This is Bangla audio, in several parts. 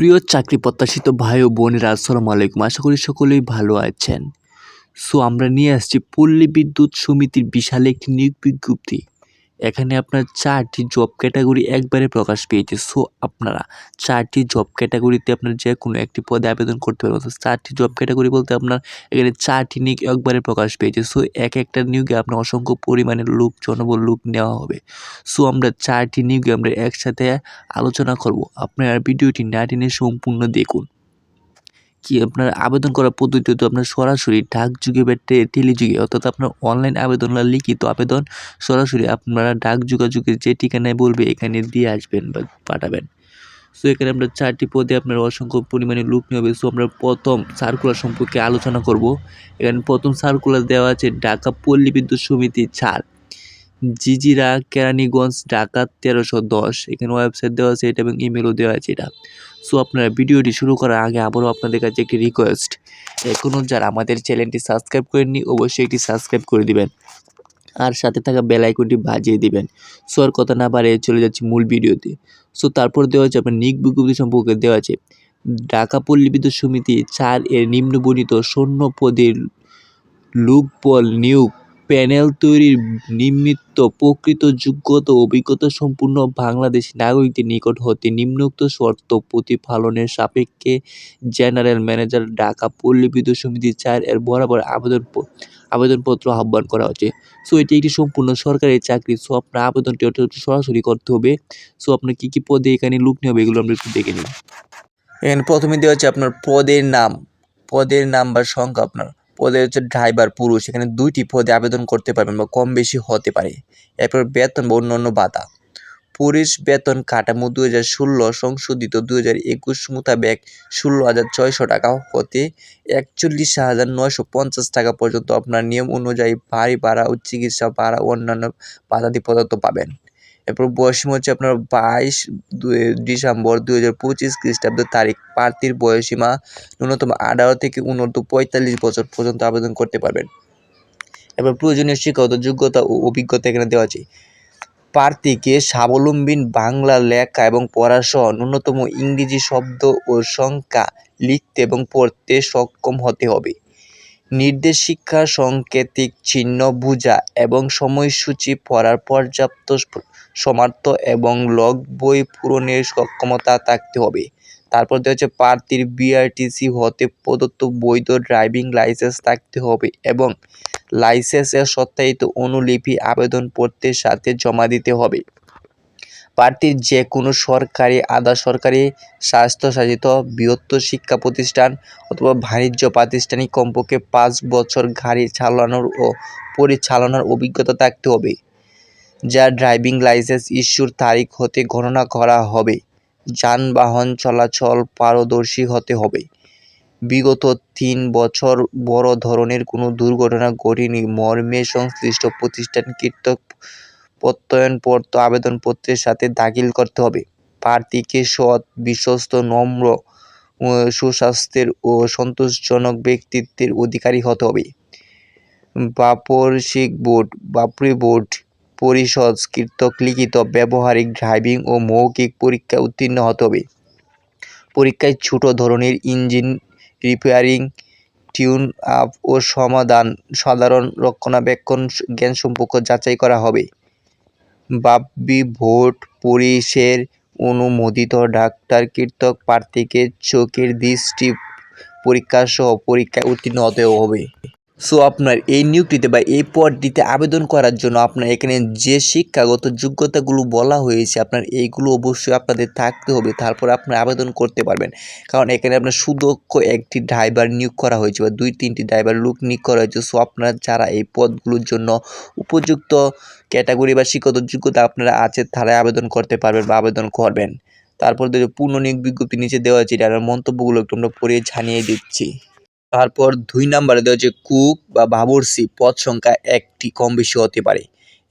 প্রিয় চাকরি প্রত্যাশিত ভাই ও বোনেরা, আসসালামু আলাইকুম। আশা করি সকলেই ভালো আছেন। সো, আমরা নিয়ে আসছি পল্লী বিদ্যুৎ সমিতির বিশাল একটি নিয়োগ বিজ্ঞপ্তি। এখানে আপনার চারটি জব ক্যাটাগরি একবারে প্রকাশ পেয়েছে। সো আপনারা চারটি জব ক্যাটাগরিতে আপনার যে কোনো একটি পদে আবেদন করতে পারবেন। চারটি জব ক্যাটাগরি বলতে আপনার এখানে চারটি নিয়োগ একবারে প্রকাশ পেয়েছে। সো এক একটা নিয়োগে আপনার অসংখ্য পরিমাণের লোক, জনবল লোক নেওয়া হবে। সো আমরা চারটি নিয়োগে আমরা একসাথে আলোচনা করব। আপনারা ভিডিওটি না টেনে সম্পূর্ণ দেখুন। কি আপনার আবেদন করার পদ্ধতি তো আপনার সরাসরি ডাক যুগে বা টেলিযুগে অর্থাৎ আপনার অনলাইন আবেদন বা লিখিত আবেদন সরাসরি আপনারা ডাক যোগাযোগের যে ঠিকানায় বলবে, এখানে দিয়ে আসবেন বা পাঠাবেন। সো এখানে আমরা চারটি পদে আপনার অসংখ্য পরিমাণে লোক হবে। সো আমরা প্রথম সার্কুলার সম্পর্কে আলোচনা করব। এখানে প্রথম সার্কুলার দেওয়া আছে ঢাকা পল্লী বিদ্যুৎ সমিতি চার জিজিরা, কেরানীগঞ্জ, ঢাকা তেরোশো দশ। এখানে ওয়েবসাইট দেওয়া আছে, এটা এবং ইমেলও দেওয়া আছে এটা। সো আপনারা ভিডিওটি শুরু করার আগে আবারও আপনাদের কাছে একটি রিকোয়েস্ট এখনও যারা আমাদের চ্যানেলটি সাবস্ক্রাইব করেননি, অবশ্যই একটি সাবস্ক্রাইব করে দিবেন। আর সাথে থাকা বেল আইকনটি বাজিয়ে দিবেন। সো আর কথা না বাড়িয়ে চলে যাচ্ছি মূল ভিডিওতে। সো তারপর দেওয়া আছে আপনার নিক বিজ্ঞপ্তি সম্পর্কে দেওয়া আছে। ঢাকা পল্লী বিদ্যুৎ সমিতি চার এর নিম্নবর্ণিত শূন্য পদের লোকবল নিয়োগ প্যানেল তৈরির নিমিত্ত প্রকৃত যোগ্যতা অভিজ্ঞতা সম্পূর্ণ বাংলাদেশি নাগরিকদের নিকট হতে নিম্নোক্ত শর্ত প্রতিপালনের সাপেক্ষে জেনারেল ম্যানেজার ঢাকা পল্লী বিদ্যুৎ সমিতি চার এর বরাবর আবেদন আবেদনপত্র আহ্বান করা হচ্ছে সো, এটি একটি সম্পূর্ণ সরকারি চাকরি। সো, আপনার আবেদনটি সরাসরি করতে হবে। সো, আপনার কী কী পদে এখানে লুক নেবে এগুলো আমরা একটু দেখে নিই। এখানে প্রথমে দেওয়া হচ্ছে আপনার পদের নাম। পদের নাম বা সংখ্যা আপনার। পদে হচ্ছে ড্রাইভার পুরুষ, এখানে দুইটি পদে আবেদন করতে পারবেন বা কম বেশি হতে পারে। এরপর বেতন বা অন্যান্য বাধা। পুলিশ বেতন কাঠামো দু হাজার ষোলো, সংশোধিত দু হাজার একুশ মোতাবেক ষোলো হাজার ছয়শো টাকা হতে একচল্লিশ হাজার নয়শো পঞ্চাশ টাকা পর্যন্ত আপনার নিয়ম অনুযায়ী বাড়ি ভাড়া ও চিকিৎসা ভাড়া অন্যান্য বাধাদি পদার্থ পাবেন। এরপর বয়সীমা হচ্ছে আপনার বাইশ ডিসেম্বর দুই হাজার পঁচিশ খ্রিস্টাব্দের তারিখ। প্রার্থীর বয়সীমা ন্যূনতম আঠারো থেকে উন্নত পঁয়তাল্লিশ বছর পর্যন্ত আবেদন করতে পারবেন। এবার প্রয়োজনীয় শিক্ষাগত যোগ্যতা ও অভিজ্ঞতা এখানে দেওয়া আছে। প্রার্থীকে স্বাবলম্বী বাংলা লেখা এবং পড়াসহ ন্যূনতম ইংরেজি শব্দ ও সংখ্যা লিখতে এবং পড়তে সক্ষম হতে হবে। নির্দেশ শিক্ষা, সংকেতিক চিহ্ন বোঝা এবং সময়সূচি পড়ার পর্যাপ্ত সমার্থ এবং লগ বই পূরণের সক্ষমতা থাকতে হবে। তারপর দেওয়া হচ্ছে প্রার্থীর বিআরটিসি হতে প্রদত্ত বৈধ ড্রাইভিং লাইসেন্স থাকতে হবে এবং লাইসেন্সের সত্যায়িত অনুলিপি আবেদনপত্রের সাথে জমা দিতে হবে। প্রার্থীর যে কোনো সরকারি, আধা সরকারি, স্বাস্থ্যশাসিত, বৃহত্তর শিক্ষা প্রতিষ্ঠান অথবা বাণিজ্য প্রাতিষ্ঠানিক কমপক্ষে পাঁচ বছর গাড়ি চালানোর ও পরিচালনার অভিজ্ঞতা থাকতে হবে। যা ড্রাইভিং লাইসেন্স ইস্যুর তারিখ হতে গণনা করা হবে। যানবাহন চলাচল পারদর্শী হতে হবে। বিগত তিন বছর বড় ধরনের কোনো দুর্ঘটনা ঘটেনি। মর্মে সংশ্লিষ্ট প্রতিষ্ঠান কৃতক প্রত্যয়নপত্র আবেদনপত্রের সাথে দাখিল করতে হবে। প্রার্থীকে সৎ, বিশ্বস্ত, নম্র সুস্বাস্থ্যের ও সন্তোষজনক ব্যক্তিত্বের অধিকারী হতে হবে। বাপরশিক বোর্ড, বাপরি বোর্ড পরিষদ কৃতক লিখিত ব্যবহারিক ড্রাইভিং ও মৌখিক পরীক্ষায় উত্তীর্ণ হতে হবে। পরীক্ষায় ছোট ধরনের ইঞ্জিন রিপেয়ারিং টিউন আপ ও সমাধান, সাধারণ রক্ষণাবেক্ষণ জ্ঞান সম্পর্ক যাচাই করা হবে। বাপ্পি ভোট পরিষের অনুমোদিত ডাক্তার, কীর্তক প্রার্থীকে চোখের দৃষ্টি পরীক্ষা সহ পরীক্ষায় উত্তীর্ণ হতে হবে। সো আপনার এই নিয়োগটিতে বা এই পদটিতে আবেদন করার জন্য আপনার এখানে যে শিক্ষাগত যোগ্যতাগুলো বলা হয়েছে, আপনার এইগুলো অবশ্যই আপনাদের থাকতে হবে। তারপর আপনি আবেদন করতে পারবেন। কারণ এখানে আপনার সুদক্ষ একটি ড্রাইভার নিয়োগ করা হয়েছে বা দুই, তিনটি ড্রাইভার লোক নিয়োগ করা হয়েছে। সো আপনারা যারা এই পদগুলোর জন্য উপযুক্ত ক্যাটাগরি বা শিক্ষাগত যোগ্যতা আপনারা আছে, তারাই আবেদন করতে পারবেন বা আবেদন করবেন। তারপর পূর্ণ নিয়োগ বিজ্ঞপ্তি নিচে দেওয়া আছে। এটার মন্তব্যগুলো একটু আমরা পড়ে জানিয়ে দিচ্ছি। তারপর দুই নাম্বারে দেওয়া হচ্ছে কুক বা বাবরসি পদ সংখ্যা একটি, কম বেশি হতে পারে।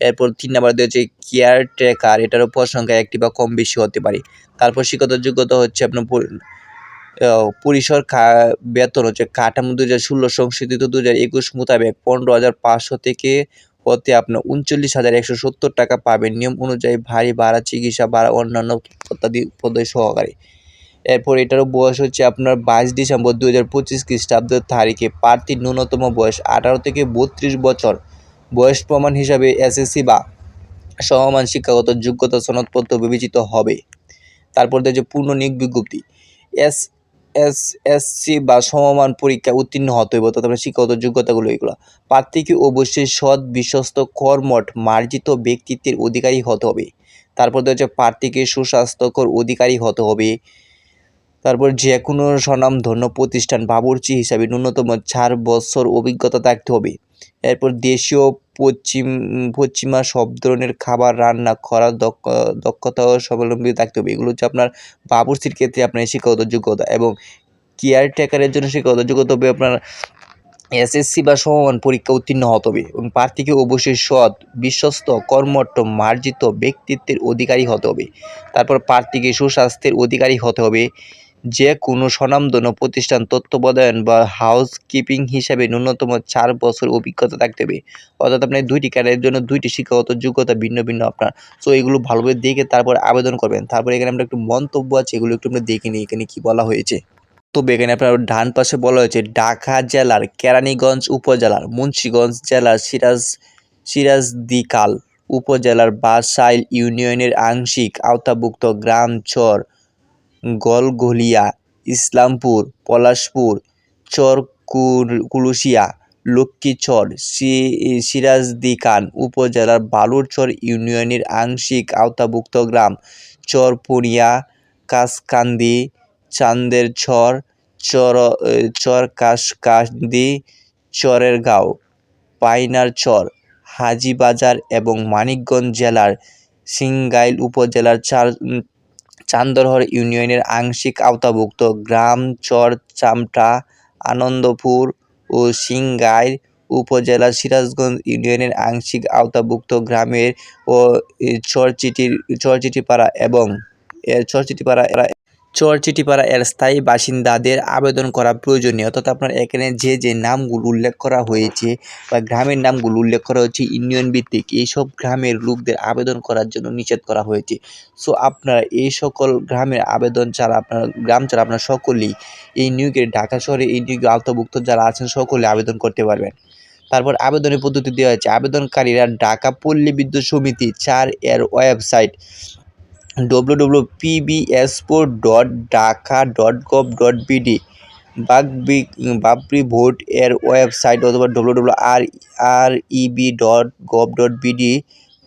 এরপর তিন নাম্বারে দেওয়া হচ্ছে কেয়ার ট্রেকার এটারও পদ সংখ্যা একটি বা কম বেশি হতে পারে। তারপর শিক্ষত যোগ্যতা হচ্ছে আপনার পরিসর বেতন হচ্ছে কাঠামো দু হাজার ষোলো, সংশোধিত দু হাজার একুশ মোতাবেক পনেরো হাজার পাঁচশো থেকে হতে আপনার উনচল্লিশ হাজার একশো সত্তর টাকা পাবেন। নিয়ম অনুযায়ী ভারী ভাড়া, চিকিৎসা ভাড়া, অন্যান্য ইত্যাদি পদে সহকারে। এরপর এটারও বয়স হচ্ছে আপনার বাইশ ডিসেম্বর দু হাজার পঁচিশ খ্রিস্টাব্দ তারিখে। প্রার্থীর ন্যূনতম বয়স আঠারো থেকে বত্রিশ বছর। বয়স প্রমাণ হিসাবে এসএসসি বা সমমান শিক্ষাগত যোগ্যতা সনদপত্র বিবেচিত হবে। তারপর যে পূর্ণ নিয়োগ বিজ্ঞপ্তি। এস এস এসসি বা সমমান পরীক্ষা উত্তীর্ণ হতে অর্থাৎ আপনার শিক্ষাগত যোগ্যতাগুলো এগুলো। প্রার্থীকে অবশ্যই সৎ, বিশ্বস্ত, কর্মঠ, মার্জিত ব্যক্তিত্বের অধিকারী হতে হবে। তারপর হচ্ছে প্রার্থীকে সুস্বাস্থ্যকর অধিকারী হতে হবে। তারপর যে কোনো স্বনামধন্য প্রতিষ্ঠান বাবুর্চি হিসাবে ন্যূনতম চার বছর অভিজ্ঞতা থাকতে হবে। এরপর দেশীয় পশ্চিম, পশ্চিমা সব ধরনের খাবার, রান্না করার দক্ষ দক্ষতাও স্বাবলম্বী থাকতে হবে। এগুলো হচ্ছে আপনার বাবুর্চির ক্ষেত্রে আপনার শিক্ষাগত যোগ্যতা এবং কেয়ারটেকারের জন্য শিক্ষাগত যোগ্যতা হবে আপনার এসএসসি বা সমমান পরীক্ষা উত্তীর্ণ হতে হবে এবং প্রার্থীকে অবশ্যই সৎ, বিশ্বস্ত, কর্মঠ, মার্জিত ব্যক্তিত্বের অধিকারী হতে হবে। তারপর প্রার্থীকে সুস্বাস্থ্যের অধিকারী হতে হবে। যে কোনো স্বনামধন্য প্রতিষ্ঠান তত্ত্বাবধান বা হাউস কিপিং হিসাবে ন্যূনতম চার বছর অভিজ্ঞতা থাকতে হবে। অর্থাৎ আপনার দুইটি ক্যাডারের জন্য দুইটি শিক্ষাগত যোগ্যতা ভিন্ন ভিন্ন আপনার। সো এগুলো ভালোভাবে দেখে তারপর আবেদন করবেন। তারপর এখানে আমরা একটু মন্তব্য আছে, এগুলো একটু আমরা দেখে নিই, এখানে কী বলা হয়েছে। তবে এখানে আপনার ডান পাশে বলা হয়েছে, ঢাকা জেলার কেরানীগঞ্জ উপজেলার, মুন্সিগঞ্জ জেলার সিরাজ, সিরাজদিকাল উপজেলার বাসাইল ইউনিয়নের আংশিক আওতাভুক্ত গ্রাম চর গলগলিয়া, ইসলামপুর, পলাশপুর চর কুল- কুলুশিয়া লক্ষ্মীচর, সি- সিরাজদিকান উপজেলার বালুরচর ইউনিয়নের আংশিক আওতাভুক্ত গ্রাম। চরপুরিয়া কাসকান্দি চান্দের চর চর চর কাশকান্দি চরের গাঁও পাইনার চর হাজিবাজার এবং মানিকগঞ্জ জেলার সিংগাইল উপজেলার চার চান্দরহর ইউনিয়নের আংশিক আওতাভুক্ত গ্রাম চর, চামটা, আনন্দপুর ও সিংগাইর উপজেলা সিরাজগঞ্জ ইউনিয়নের আংশিক আওতাভুক্ত গ্রামের ও চরচিটির, চরচিটিপাড়া এবং চরচিটিপাড়া চরচিটিপাড়া এর স্থায়ী বাসিন্দাদের আবেদন করা প্রয়োজনীয়, অর্থাৎ আপনার এখানে যে যে নামগুলো উল্লেখ করা হয়েছে বা গ্রামের নামগুলো উল্লেখ করা হয়েছে, ইউনিয়ন ভিত্তিক, এইসব গ্রামের লোকদের আবেদন করার জন্য নিষেধ করা হয়েছে। সো আপনারা এই সকল গ্রামের আবেদন ছাড়া আপনার, গ্রাম ছাড়া আপনার সকলেই এই নিয়োগের ঢাকা শহরে, এই নিয়োগে আওতাভুক্ত যারা আছেন সকলে আবেদন করতে পারবেন। তারপর আবেদনের পদ্ধতি দেওয়া হয়েছে। আবেদনকারীরা ঢাকা পল্লী বিদ্যুৎ সমিতি চার এর website W W পিবিএসপোর dot Dhaka dot gov dot BD বাগবি বাবরি ভোট এর ওয়েবসাইট অথবা W W R R EB dot gov dot BD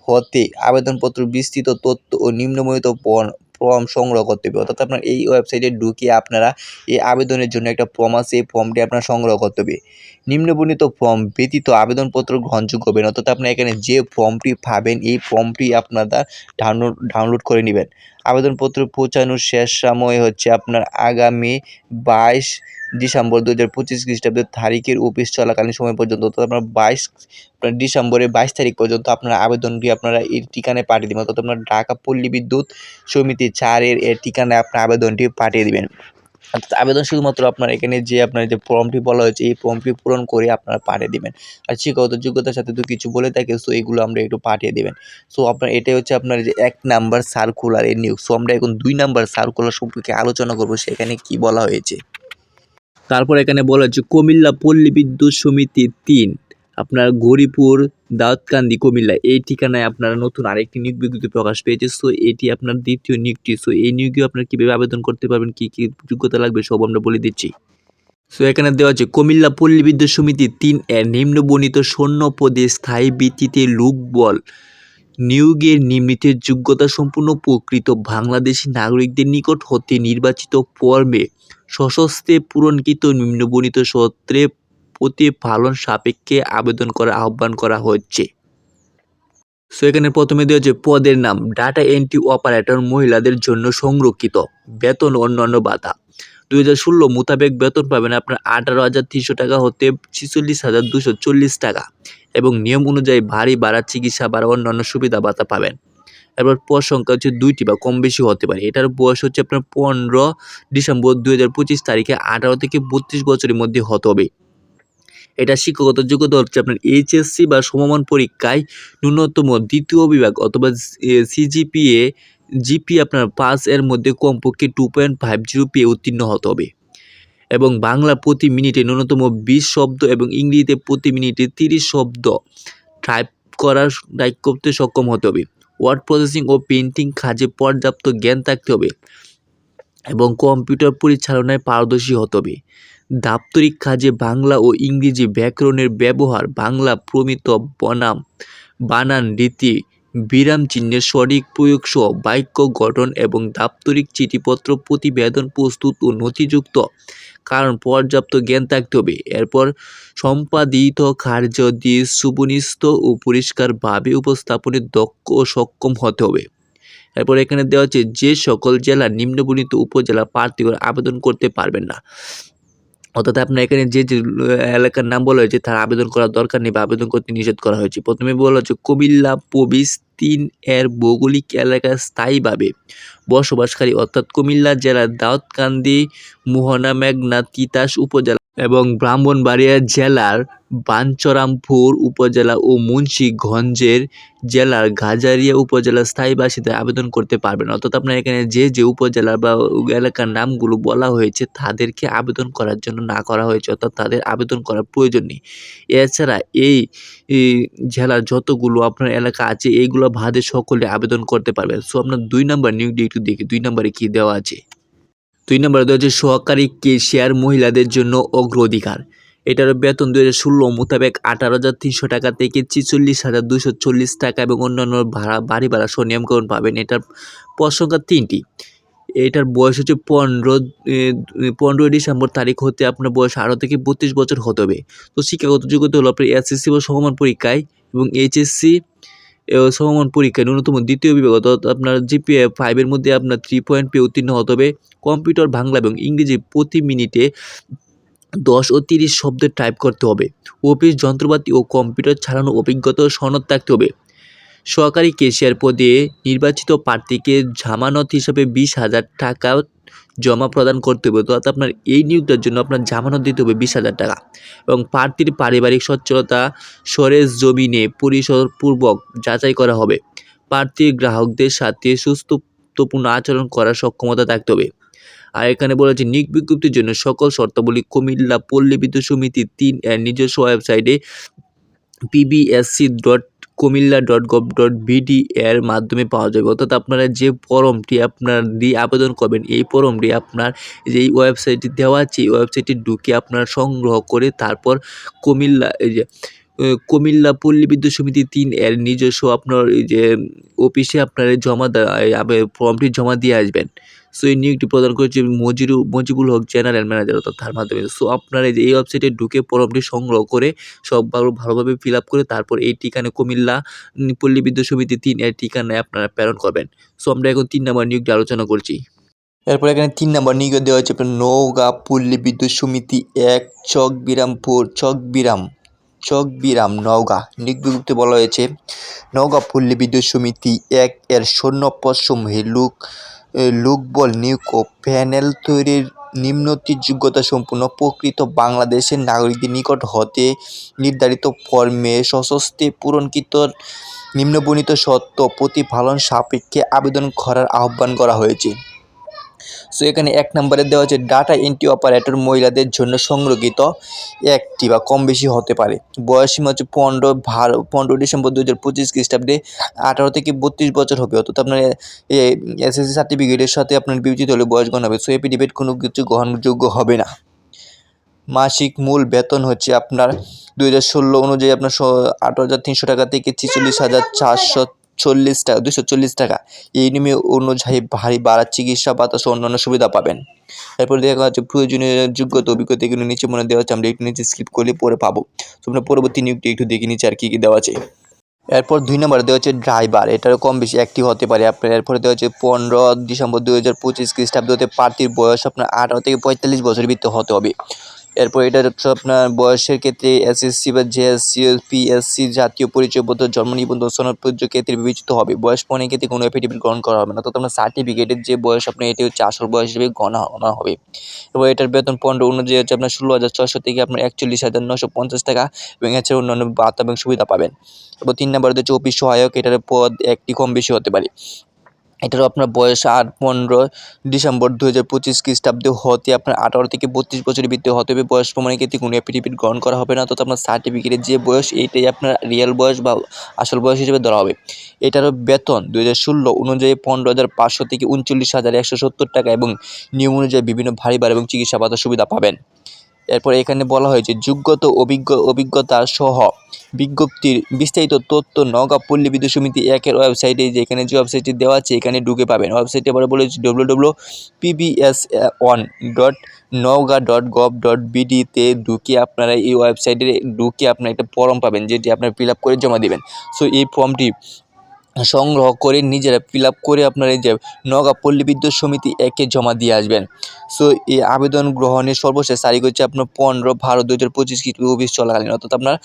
হতে আবেদনপত্র, বিস্তৃত তথ্য ও নিম্নমূলিত পণ- ফর্ম সংগ্রহ করতে হবে। অর্থাৎ আপনার এই ওয়েবসাইটে ঢুকিয়ে আপনারা এই আবেদনের জন্য একটা ফর্ম আছে, এই ফর্মটি আপনার সংগ্রহ করতে হবে। নিম্নবর্ণিত ফর্ম ব্যতীত আবেদনপত্র গ্রহণযোগ্য হবেন অর্থাৎ আপনার এখানে যে ফর্মটি পাবেন, এই ফর্মটি আপনারা ডাউনলোড ডাউনলোড করে নেবেন। আবেদনপত্র পৌঁছানোর শেষ সময় হচ্ছে আপনার আগামী বাইশ ডিসেম্বর দু হাজার পঁচিশ খ্রিস্টাব্দের তারিখের অফিস চলাকালীন সময় পর্যন্ত, অর্থাৎ আপনার বাইশ ডিসেম্বরের বাইশ তারিখ পর্যন্ত আপনার আবেদনটি আপনারা এই ঠিকানায় পাঠিয়ে দেবেন, অর্থাৎ আপনার ঢাকা পল্লী বিদ্যুৎ সমিতি চারের এর ঠিকানায় আপনার আবেদনটি পাঠিয়ে দিবেন। অর্থাৎ আবেদন শুধুমাত্র আপনার এখানে যে আপনার যে ফর্মটি বলা হয়েছে, এই ফর্মটি পূরণ করে আপনারা পাঠিয়ে দিবেন। আর শিক্ষাগত যোগ্যতার সাথে তো কিছু বলে থাকে সো এগুলো আমরা একটু পাঠিয়ে দেবেন। সো আপনার, এটাই হচ্ছে আপনার যে এক নাম্বার সার্কুলার এর নিয়োগ সো আমরা এখন দুই নাম্বার সার্কুলার সম্পর্কে আলোচনা করব, সেখানে কি বলা হয়েছে। তারপর এখানে বলা হচ্ছে কুমিল্লা পল্লী বিদ্যুৎ সমিতি তিন, আপনার গরিপুর দাউদকান্দি, কুমিল্লা। এই ঠিকানায় আপনারা নতুন আরেকটি নিয়োগ বিজ্ঞপ্তি প্রকাশ পেয়েছে। সো, এটি আপনার দ্বিতীয় নিয়োগটি। সো, এই নিয়োগে আপনার কীভাবে আবেদন করতে পারবেন, কী কী যোগ্যতা লাগবে, সব আমরা বলে দিচ্ছি। সো, এখানে দেওয়া আছে, কুমিল্লা পল্লী বিদ্যুৎ সমিতি তিন এর নিম্নবর্ণিত শূন্য পদে স্থায়ী ভিত্তিতে লোকবল নিয়োগের নিমিত্তে যোগ্যতা সম্পূর্ণ প্রকৃত বাংলাদেশি নাগরিকদের নিকট হতে নির্বাচিত ফর্মে সশস্ত্রে পূরণকৃত নিম্নবর্ণিত সূত্রে প্রতিপালন সাপেক্ষে আবেদন করার আহ্বান করা হচ্ছে সো এখানে প্রথমে দেওয়া হচ্ছে পদের নাম, ডাটা এন্ট্রি অপারেটর মহিলাদের জন্য সংরক্ষিত বেতন অন্যান্য বাধা। দুই হাজার ষোলো মোতাবেক বেতন পাবেন আপনার আঠারো হাজার তিনশো টাকা হতে ছিচল্লিশ হাজার দুশো চল্লিশ টাকা এবং নিয়ম অনুযায়ী ভারী ভাড়া চিকিৎসা ভাড়া অন্যান্য সুবিধা ভাতা পাবেন। এবার পদ সংখ্যা হচ্ছে দুইটি বা কম বেশি হতে পারে। এটার বয়স হচ্ছে আপনার পনেরো ডিসেম্বর দুই হাজার পঁচিশ তারিখে আঠারো থেকে বত্রিশ বছরের মধ্যে হতে হবে। এটা শিক্ষাগত যোগ্যতা হচ্ছে আপনার এইচএসসি বা সমমান পরীক্ষায় ন্যূনতম দ্বিতীয় বিভাগ অথবা সিজিপিএ, জিপি আপনার পাস এর মধ্যে কমপক্ষে টু পয়েন্ট ফাইভ জিরো পেয়ে উত্তীর্ণ হতে হবে। এবং বাংলা প্রতি মিনিটে ন্যূনতম বিশ শব্দ এবং ইংরেজিতে প্রতি মিনিটে তিরিশ শব্দ টাইপ করার টাইপ করতে সক্ষম হতে হবে। ওয়ার্ড প্রসেসিং ও পেন্টিং কাজে পর্যাপ্ত জ্ঞান থাকতে হবে এবং কম্পিউটার পরিচালনায় পারদর্শী হতে হবে। দাপ্তরিক কাজে বাংলা ও ইংরেজি ব্যাকরণের ব্যবহার, বাংলা প্রমিত বনাম, বানান রীতি, বিরাম চিহ্নের সঠিক প্রয়োগ সহ বাক্য গঠন এবং দাপ্তরিক চিঠিপত্র প্রতিবেদন প্রস্তুত ও নথিযুক্ত। কারণ পর্যাপ্ত জ্ঞান থাকতে হবে। এরপর সম্পাদিত কার্য দিয়ে সুবনিস্থ ও পরিষ্কারভাবে উপস্থাপনে দক্ষ ও সক্ষম হতে হবে। এরপর এখানে দেওয়া হচ্ছে, যে সকল জেলা নিম্নবর্ণিত উপজেলা প্রার্থীরা আবেদন করতে পারবেন না। অর্থাৎ আপনার এখানে যে যে এলাকার নাম বলা হয়েছে, তার আবেদন করার দরকার নেই বা আবেদন করতে নিষেধ করা হয়েছে। প্রথমে বলা হচ্ছে, কুমিল্লা পবিস তিন এর ভৌগোলিক এলাকার স্থায়ীভাবে বসবাসকারী। অর্থাৎ কুমিল্লা জেলার দাউদকান্দি, মোহনা, মেঘনা, তিতাস উপজেলা এবং ব্রাহ্মণবাড়িয়া জেলার বাঞ্ছরামপুর উপজেলা ও মুন্সিগঞ্জের জেলার গাজারিয়া উপজেলার স্থায়ী আবেদন করতে পারবেন। অর্থাৎ আপনার এখানে যে যে উপজেলা বা এলাকার নামগুলো বলা হয়েছে, তাদেরকে আবেদন করার জন্য না করা হয়েছে, অর্থাৎ তাদের আবেদন করার প্রয়োজন নেই। এছাড়া এই এই জেলার যতগুলো আপনার এলাকা আছে, এইগুলো ভাদে সকলে আবেদন করতে পারবেন। সো আপনার দুই নম্বর নিয়োগটি একটু দেখি, দুই নম্বরে কী দেওয়া আছে? দুই নম্বরে দেওয়া হচ্ছে সহকারী কেশিয়ার মহিলাদের জন্য অগ্রাধিকার। এটার বেতন দু হাজার ষোলো মোতাবেক আঠারো হাজার তিনশো টাকা থেকে ছেচল্লিশ হাজার দুশো চল্লিশ টাকা এবং অন্যান্য ভাড়া, বাড়ি ভাড়া সহ নিয়মকরণ পাবেন। এটার পদ সংখ্যা তিনটি। এটার বয়স হচ্ছে পনেরো পনেরোই ডিসেম্বর তারিখ হতে আপনার বয়স আঠারো থেকে বত্রিশ বছর হতে হবে। তো শিক্ষাগত যোগ্যতা হলো আপনার এসএসসি বা সমমান পরীক্ষায় এবং এইচএসসি সমমান পরীক্ষায় ন্যূনতম দ্বিতীয় বিভাগ, অর্থাৎ আপনার জিপিএ ফাইভের মধ্যে আপনার থ্রি পয়েন্ট পেয়ে উত্তীর্ণ হতে হবে। কম্পিউটার বাংলা এবং ইংরেজি প্রতি মিনিটে দশ ও তিরিশ শব্দের টাইপ করতে হবে। অফিস যন্ত্রপাতি ও কম্পিউটার ছাড়ানোর অভিজ্ঞতা সনদ থাকতে হবে। সহকারী কেশিয়ার পদে নির্বাচিত প্রার্থীকে জামানত হিসাবে বিশ হাজার টাকা জমা প্রদান করতে হবে। অর্থাৎ আপনার এই নিয়োগটার জন্য আপনার জামানত দিতে হবে বিশ হাজার টাকা। এবং প্রার্থীর পারিবারিক সচ্ছলতা সরেজ জমিনে পরিসরপূর্বক যাচাই করা হবে। প্রার্থীর গ্রাহকদের সাথে সুস্থপূর্ণ আচরণ করার সক্ষমতা থাকতে হবে। আর এখানে বলেছে নিয়োগ বিজ্ঞপ্তির জন্য সকল শর্তাবলী কুমিল্লা পল্লী বিদ্যুৎ সমিতি তিন এর নিজস্ব ওয়েবসাইটে PBSC dot Comilla dot gov dot BD এর মাধ্যমে পাওয়া যাবে। অর্থাৎ আপনারা যে ফর্মটি আপনার দিয়ে আবেদন করবেন, এই ফর্মটি আপনার যেই ওয়েবসাইটটি দেওয়া আছে, এই ওয়েবসাইটে ঢুকে আপনার সংগ্রহ করে তারপর কুমিল্লা, এই যে কুমিল্লা পল্লী বিদ্যুৎ সমিতি তিন এর নিজস্ব আপনার, এই যে, অফিসে আপনার জমা ফর্মটি জমা দিয়ে আসবেন। সো এই নিয়োগটি প্রদান করেছে মজিরু মজিবুল হক জেনারেল ম্যানেজার অর্থাৎ তার মাধ্যমে। সো আপনারা এই ওয়েবসাইটে ঢুকে ফর্মটি সংগ্রহ করে সব ভালো ভালোভাবে ফিল আপ করে তারপর এই ঠিকানায় কুমিল্লা পল্লী বিদ্যুৎ সমিতি তিন এর ঠিকানায় আপনারা প্রেরণ করবেন। সো আমরা এখন তিন নম্বর নিয়োগটি আলোচনা করছি। এরপর এখানে তিন নম্বর নিয়োগ দেওয়া হয়েছে নৌগা পল্লী বিদ্যুৎ সমিতি এক চক বিরামপুর চক বিরাম চক বিরাম নওগাঁ। নিয়োগ বিজ্ঞপ্তি বলা হয়েছে নওগাঁ পল্লী বিদ্যুৎ সমিতি এক এর সৈন্যপদ সমূহে লোক এ, লোকবল নিয়োগ ও প্যানেল তৈরির নিম্নতির যোগ্যতা সম্পূর্ণ প্রকৃত বাংলাদেশের নাগরিকদের নিকট হতে নির্ধারিত ফর্মে সশস্ত্রে পূরণকৃত নিম্নবর্ণিত সত্ত্ব প্রতিফলন সাপেক্ষে আবেদন করার আহ্বান করা হয়েছে। সো এখানে এক নম্বরে দেওয়া হচ্ছে ডাটা এন্ট্রি অপারেটর মহিলাদের জন্য সংরক্ষিত একটি বা কম বেশি হতে পারে। বয়স সীমা হচ্ছে পনেরো ভারো পনেরো ডিসেম্বর দু হাজার পঁচিশ খ্রিস্টাব্দে আঠারো থেকে বত্রিশ বছর হবে। অর্থাৎ আপনার এসএসসি সার্টিফিকেটের সাথে আপনার বিবেচিত হলে বয়স গণ হবে। সো এপিডিভিট কোনো কিছু গ্রহণযোগ্য হবে না। মাসিক মূল বেতন হচ্ছে আপনার দু হাজার ষোলো অনুযায়ী আপনার আঠারো হাজার তিনশো টাকা থেকে ছেচল্লিশ হাজার চারশো চল্লিশ টাকা দুশো চল্লিশ টাকা। এই নিয়মে অনুযায়ী ভারী বাড়ার চিকিৎসা বাতাস অন্যান্য সুবিধা পাবেন। এরপর দেখা যাচ্ছে প্রয়োজনীয় যোগ্যতা অভিজ্ঞতা এগুলো নিচে মনে দেওয়া আছে, আমরা একটু নিচে স্কিপ করলে পরে পাবো। তোমরা পরবর্তী নিয়োগটি একটু দেখে নিচ্ছি আর কী কী দেওয়া আছে। এরপর দুই নম্বরে দেওয়া হচ্ছে ড্রাইভার, এটারও কম বেশি অ্যাক্টিভ হতে পারে। আপনার এরপরে দেওয়া হচ্ছে পনেরো ডিসেম্বর দু হাজার পঁচিশ খ্রিস্টাব্দ হতে প্রার্থীর বয়স আপনার আঠারো থেকে পঁয়তাল্লিশ বছরের ভিতরে হতে হবে। এরপর এটা হচ্ছে আপনার বয়সের ক্ষেত্রে এসএসসি বা জেএসসি পিএসসি জাতীয় পরিচয়পত্র, জন্ম নিবন্ধন সনদপত্র ক্ষেত্রে বিবেচিত হবে। বয়স পণের ক্ষেত্রে কোনো এফিডেভিট গ্রহণ করা হবে না। অর্থাৎ আপনার সার্টিফিকেটের যে বয়স, আপনার এটি হচ্ছে আসল বয়স হিসেবে গণনা হবে। এবং এটার বেতন পনেরো অনুযায়ী হচ্ছে আপনার ষোলো হাজার ছশো থেকে আপনার একচল্লিশ হাজার নশো পঞ্চাশ টাকা এবং এছাড়া অন্যান্য বার্তা এবং সুবিধা পাবেন। এবং তিন নম্বরে হচ্ছে অফিস সহায়ক, এটার পদ একটি কম বেশি হতে পারে। এটারও আপনার বয়স আট, পনেরো ডিসেম্বর দু হাজার পঁচিশ খ্রিস্টাব্দে হতে আপনার আঠারো থেকে বত্রিশ বছরের ভিত্তি হতে হবে। বয়স প্রমাণের ক্ষেত্রে কোনো অ্যাফিডেভিট গ্রহণ করা হবে না। তথা আপনার সার্টিফিকেটের যে বয়স, এইটাই আপনার রিয়েল বয়স বা আসল বয়স হিসেবে ধরা হবে। এটারও বেতন দু হাজার ষোলো অনুযায়ী পনেরো হাজার পাঁচশো থেকে উনচল্লিশ হাজার একশো সত্তর টাকা এবং নিয়ম অনুযায়ী বিভিন্ন ভারী ভার এবং চিকিৎসা ভাতা সুবিধা পাবেন। এরপর এখানে বলা হয়েছে যোগ্যতা অভিজ্ঞ, অভিজ্ঞতা সহ বিজ্ঞপ্তির বিস্তারিত তথ্য নওগাঁ পল্লী বিদ্যুৎ সমিতি একের ওয়েবসাইটে যেখানে যে ওয়েবসাইটটি দেওয়া আছে, এখানে ঢুকে পাবেন। ওয়েবসাইটে আবার বলেছি W W PBS one dot Naogaon dot gov dot বিডিতে ঢুকে আপনারা এই ওয়েবসাইটে ঢুকে আপনারা একটা ফর্ম পাবেন, যেটি আপনারা ফিল আপ করে জমা দেবেন। সো এই ফর্মটি সংগ্রহ করে নিজেরা ফিল আপ করে আপনারা এই যে নওগাঁ পল্লী বিদ্যুৎ সমিতি একে জমা দিয়ে আসবেন। সো, এই আবেদন গ্রহণের সর্বশেষ তারিখ হচ্ছে আপনার পনেরো বারো দু হাজার পঁচিশ অফিস চলাকালীন। অর্থাৎ আপনার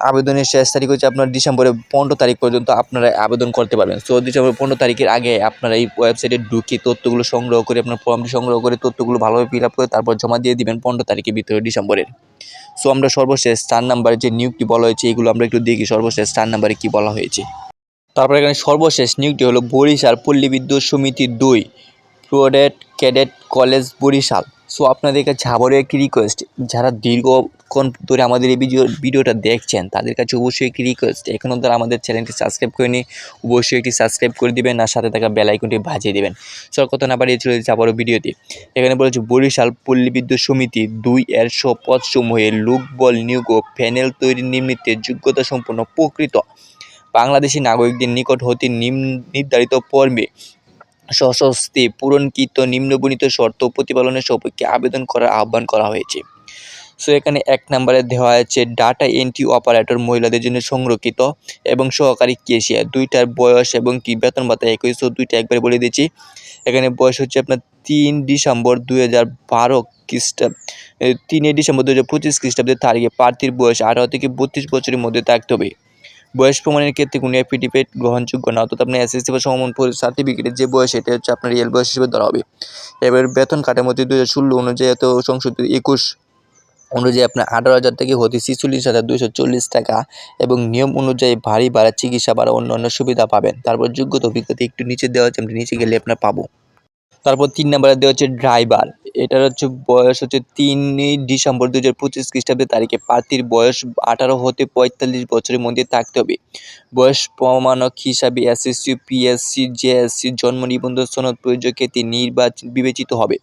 আবেদনের শেষ তারিখ হচ্ছে আপনার ডিসেম্বরের পনেরো তারিখ পর্যন্ত আপনারা আবেদন করতে পারবেন। সো ডিসেম্বর পনেরো তারিখের আগে আপনারা এই ওয়েবসাইটে ঢুকে তথ্যগুলো সংগ্রহ করে, আপনার ফর্মটি সংগ্রহ করে তথ্যগুলো ভালোভাবে ফিল আপ করে তারপর জমা দিয়ে দিবেন পনেরো তারিখের ভিতরে ডিসেম্বরের। সো, আমরা সর্বশেষ চার নাম্বারে যে নিয়োগটি বলা হয়েছে, এগুলো আমরা একটু দেখি সর্বশেষ চার নাম্বারে কী বলা হয়েছে। তারপর এখানে সর্বশেষ নিয়োগটি হলো বরিশাল পল্লী বিদ্যুৎ সমিতি দুই প্রোডেট ক্যাডেট কলেজ বরিশাল। সো আপনাদের কাছে আবারও একটি রিকোয়েস্ট যারা দীর্ঘক্ষণ ধরে আমাদের এই ভিডিও ভিডিওটা দেখছেন, তাদের কাছে অবশ্যই একটি রিকোয়েস্ট এখনও তারা আমাদের চ্যানেলটি সাবস্ক্রাইব করেনি, অবশ্যই একটি সাবস্ক্রাইব করে দেবেন আর সাথে থাকা বেল আইকনটি ভাজিয়ে দেবেন। সো আর কথা না বাড়িয়ে চলে যাচ্ছে আবারও ভিডিওতে। এখানে বলেছে বরিশাল পল্লী বিদ্যুৎ সমিতি দুই এর পদসমূহে লোকবল নিয়োগ ও প্যানেল তৈরির নিমিত্তে যোগ্যতা সম্পন্ন প্রকৃত বাংলাদেশি নাগরিকদের নিকট হতে নিম, নির্ধারিত পর্বে সশস্তি পূরণকৃত নিম্নবর্ণিত শর্ত প্রতিপালনের সপক্ষে আবেদন করার আহ্বান করা হয়েছে। সো, এখানে এক নম্বরে দেওয়া আছে ডাটা এন্ট্রি অপারেটর মহিলাদের জন্য সংরক্ষিত এবং সহকারী কেশিয়ার দুইটার বয়স এবং কি বেতন ভাতা একই, সো দুইটা একবার বলে দিচ্ছি। এখানে বয়স হচ্ছে আপনার তিন ডিসেম্বর দুই হাজার বারো খ্রিস্টাব্দ তিনে ডিসেম্বর দু হাজার পঁচিশ খ্রিস্টাব্দের তারিখে প্রার্থীর বয়স আঠারো থেকে বত্রিশ বছরের মধ্যে থাকতে হবে। বয়স প্রমাণের ক্ষেত্রে কোনো অ্যাফিডেভিট গ্রহণযোগ্য না, অর্থাৎ আপনার এসএসসি বা সমমান সার্টিফিকেটের যে বয়স, এটা হচ্ছে আপনার রিয়েল বয়স হিসেবে ধরা হবে। এবার বেতন কাঠামোতে দু হাজার ষোলো অনুযায়ী এত সংশোধিত একুশ অনুযায়ী আপনার আঠারো হাজার থেকে হতে ছিচল্লিশ হাজার দুশো চল্লিশ টাকা এবং নিয়ম অনুযায়ী ভারী ভাড়া চিকিৎসা ভাড়া অন্য সুবিধা পাবেন। তারপর যোগ্যতা অভিজ্ঞতা একটু নিচে দেওয়া হচ্ছে আমরা নিচে গেলে আপনার পাবো। তারপর তিন নম্বরে দেওয়া হচ্ছে ড্রাইভার। এটার হচ্ছে বয়স হচ্ছে তিনই ডিসেম্বর দু হাজার পঁচিশ খ্রিস্টাব্দের তারিখে। প্রার্থীর বয়স আঠারো হতে পঁয়তাল্লিশ বছরের মধ্যে থাকতে হবে। বয়স প্রমাণক হিসাবে এসএসসি, পিএসসি, জেএসসি, জন্ম নিবন্ধন, সনদ প্রয়োজক ক্ষেত্রে নির্বাচন বিবেচিত হবে।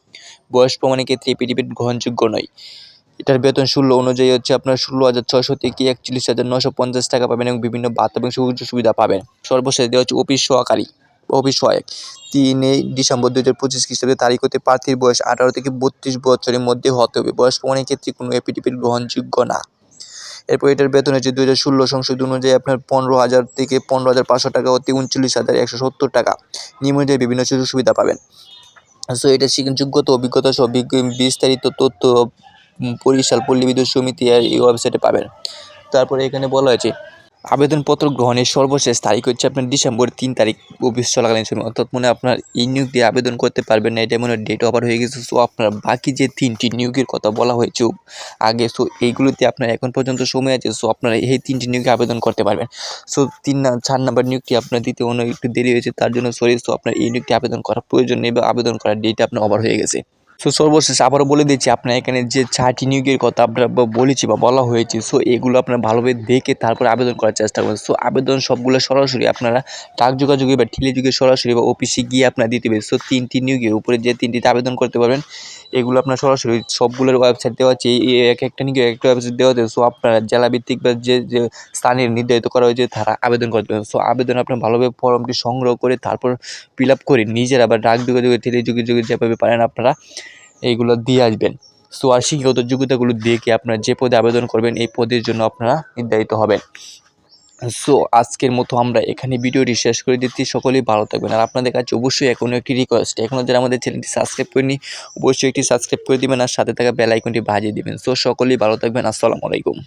বয়স প্রমাণের ক্ষেত্রে এপিডিপিট গ্রহণযোগ্য নয়। এটার বেতন ষোলো অনুযায়ী হচ্ছে আপনার ষোলো হাজার ছশো থেকে একচল্লিশ হাজার নশো পঞ্চাশ টাকা পাবেন এবং বিভিন্ন ভাতা এবং সুযোগ সুবিধা পাবেন। সর্বশেষ দেওয়া হচ্ছে অফিস সহকারী। সহায়ক তিনই ডিসেম্বর দু হাজার পঁচিশ খ্রিস্টাব্দের তারিখ হতে প্রার্থীর বয়স আঠারো থেকে বত্রিশ বছরের মধ্যে হতে হবে। বয়স প্রমাণের ক্ষেত্রে কোনো এপিডিপির গ্রহণযোগ্য না। এরপর এটার বেতন হচ্ছে দু হাজার ষোলো সংশোধ অনুযায়ী আপনার পনেরো হাজার থেকে পনেরো হাজার পাঁচশো টাকা হতে উনচল্লিশ হাজার একশো সত্তর টাকা। নিয়ম অনুযায়ী বিভিন্ন সুযোগ সুবিধা পাবেন। সো এটা যোগ্যতা অভিজ্ঞতা সহ বিস্তারিত তথ্য বরিশাল পল্লী বিদ্যুৎ সমিতি আর এই ওয়েবসাইটে পাবেন। তারপরে এখানে বলা হয়েছে আবেদনপত্র গ্রহণের সর্বশেষ তারিখ হচ্ছে আপনার ডিসেম্বর তিন তারিখ অফিস চলাকালীন সময়। অর্থাৎ মনে আপনার এই নিয়োগ দিয়ে আবেদন করতে পারবেন না, এটা মনে ডেট ওভার হয়ে গেছে। সো আপনার বাকি যে তিনটি নিয়োগের কথা বলা হয়েছে আগে সো এইগুলোতে আপনার এখন পর্যন্ত সময় আছে সো আপনারা এই তিনটি নিয়োগে আবেদন করতে পারবেন। সো তিন না, চার নাম্বার নিয়োগটি আপনার দিতে অনেক একটু দেরি হয়েছে, তার জন্য সরি সো আপনার এই নিয়োগটি আবেদন করার প্রয়োজন নেই বা আবেদন করার ডেট আপনার ওভার হয়ে গেছে। সো সর্বশেষ আবারও বলে দিচ্ছি, আপনার এখানে যে চারটি নিয়োগের কথা আপনার বলেছি বা বলা হয়েছে সো এগুলো আপনার ভালোভাবে দেখে তারপরে আবেদন করার চেষ্টা করবেন। সো আবেদন সবগুলো সরাসরি আপনারা ডাক যোগাযোগে বা টেলিযোগে সরাসরি বা অফিসে গিয়ে আপনার দিতে হবে সো তিনটি নিয়োগের উপরে যে তিনটিতে আবেদন করতে পারবেন, এগুলো আপনার সরাসরি সবগুলোর ওয়েবসাইট দেওয়া আছে। এক একটা নিয়োগের একটা ওয়েবসাইট দেওয়া আছে। সো আপনারা জেলাভিত্তিক বা যে যে স্থানের নির্ধারিত করা হয়েছে, তারা আবেদন করতে পারবেন। সো আবেদন আপনার ভালোভাবে ফর্মটি সংগ্রহ করে, তারপর ফিল আপ করে নিজেরা বা ডাক যোগাযোগে টেলিযোগে যোগে যেভাবে পারেন আপনারা এইগুলো দিয়ে আসবেন। সো আর শিক্ষাগত যোগ্যতাগুলো দিয়ে কি আপনারা যে পদে আবেদন করবেন, এই পদের জন্য আপনারা নির্ধারিত হবেন। সো আজকের মতো আমরা এখানে ভিডিওটি শেষ করে দিচ্ছি। সকলেই ভালো থাকবেন। আর আপনাদের কাছে অবশ্যই এখনও একটি রিকোয়েস্ট এখনও যারা আমাদের চ্যানেলটি সাবস্ক্রাইব করেনি অবশ্যই একটি সাবস্ক্রাইব করে দেবেন আর সাথে থাকা বেল আইকনটি বাজিয়ে দিবেন। সো সকলেই ভালো থাকবেন। আসসালামু আলাইকুম।